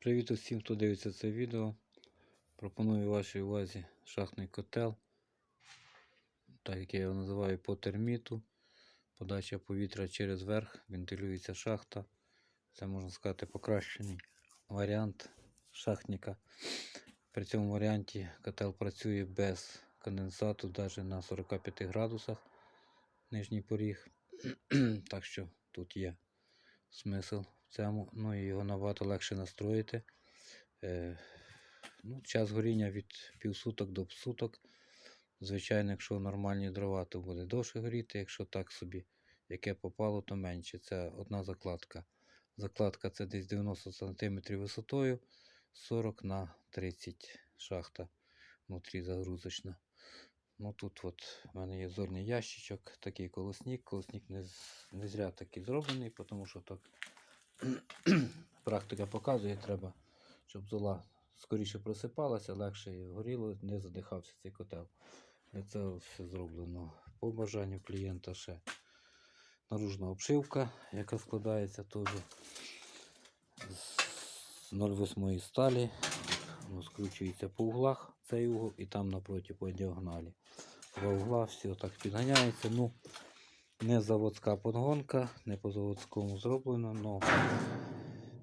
Привіт усім, хто дивиться це відео. Пропоную вашій увазі шахтний котел. Так як я його називаю по терміту. Подача повітря через верх, вентилюється шахта. Це можна сказати покращений варіант шахтника. При цьому варіанті котел працює без конденсату навіть на 45 градусах нижній поріг. так що тут є смисл цьому. Ну його набагато легше настроїти. Е, ну, час горіння від півсуток до суток. Звичайно, якщо нормальні дрова, то буде довше горіти. Якщо так собі, яке попало, то менше. Це одна закладка. Закладка це десь 90 см висотою, 40 на 30 шахта внутрі загрузочна. Ну тут от в мене є зорний ящичок, такий колосник. Колосник не, не зря такий зроблений, тому що так практика показує, треба, щоб зола скоріше просипалася, легше і горіло, не задихався цей котел. Для цього все зроблено по бажанню клієнта ще наружна обшивка, яка складається теж з 0,8 сталі. Воно скручується по углах цей угол і там напроти по діагоналі. Два угла все так підганяється. Ну, не заводська подгонка, не по заводському зроблено, но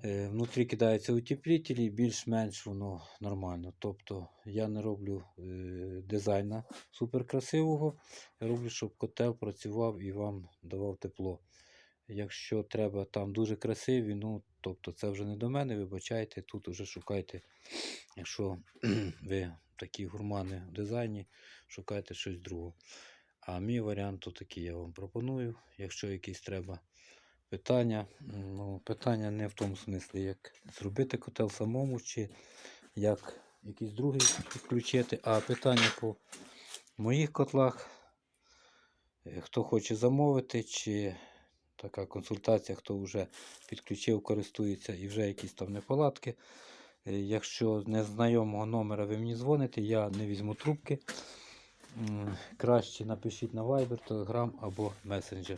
е, внутрі кидаються утеплителі, більш-менш воно нормально. Тобто я не роблю е, дизайна суперкрасивого, я роблю, щоб котел працював і вам давав тепло. Якщо треба там дуже красиві, ну тобто це вже не до мене, вибачайте, тут вже шукайте, якщо ви такі гурмани в дизайні, шукайте щось друге. А мій варіант то такий я вам пропоную. Якщо якісь треба питання, ну, питання не в тому смислі, як зробити котел самому, чи як якийсь другий підключити, а питання по моїх котлах. Хто хоче замовити, чи така консультація, хто вже підключив, користується і вже якісь там неполадки. Е, Якщо з незнайомого номера ви мені дзвоните, я не візьму трубки. Краще напишіть на Viber, Telegram або Messenger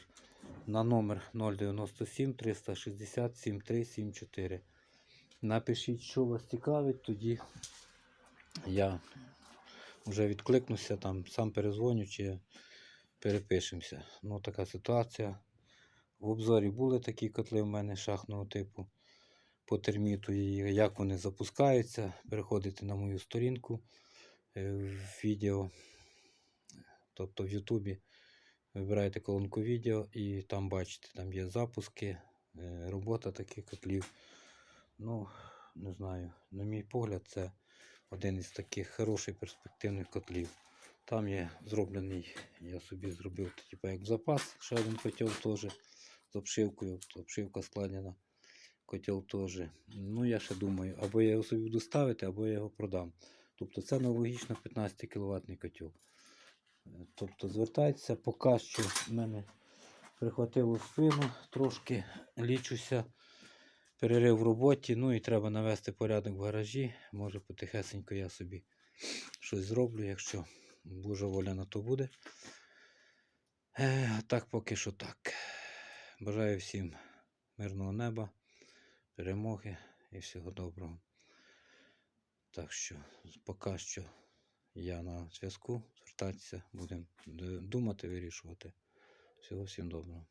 на номер 097 360 7374. Напишіть, що вас цікавить, тоді я вже відкликнуся, там сам перезвоню чи перепишемося. Ну, така ситуація. В обзорі були такі котли в мене шахного типу по терміту, і як вони запускаються. Переходите на мою сторінку е, в відео, тобто в Ютубі. Вибираєте колонку відео і там бачите, там є запуски, е, робота таких котлів. Ну, не знаю, на мій погляд, це один із таких хороших перспективних котлів. Там є зроблений, я собі зробив типу, як запас, ще один котел теж з обшивкою, тобто обшивка складена, котел теж. Ну, я ще думаю, або я його собі буду ставити, або я його продам. Тобто це аналогічно 15 кВт котел. Е, Тобто звертайтеся, поки що в мене прихватило спину, трошки лічуся, перерив в роботі, ну і треба навести порядок в гаражі. Може потихесенько я собі щось зроблю, якщо Божа воля на то буде. Е, а так поки що так. Бажаю всім мирного неба, перемоги і всього доброго. Так що поки що я на зв'язку. Звертатися, будемо думати, вирішувати. Всього всім доброго.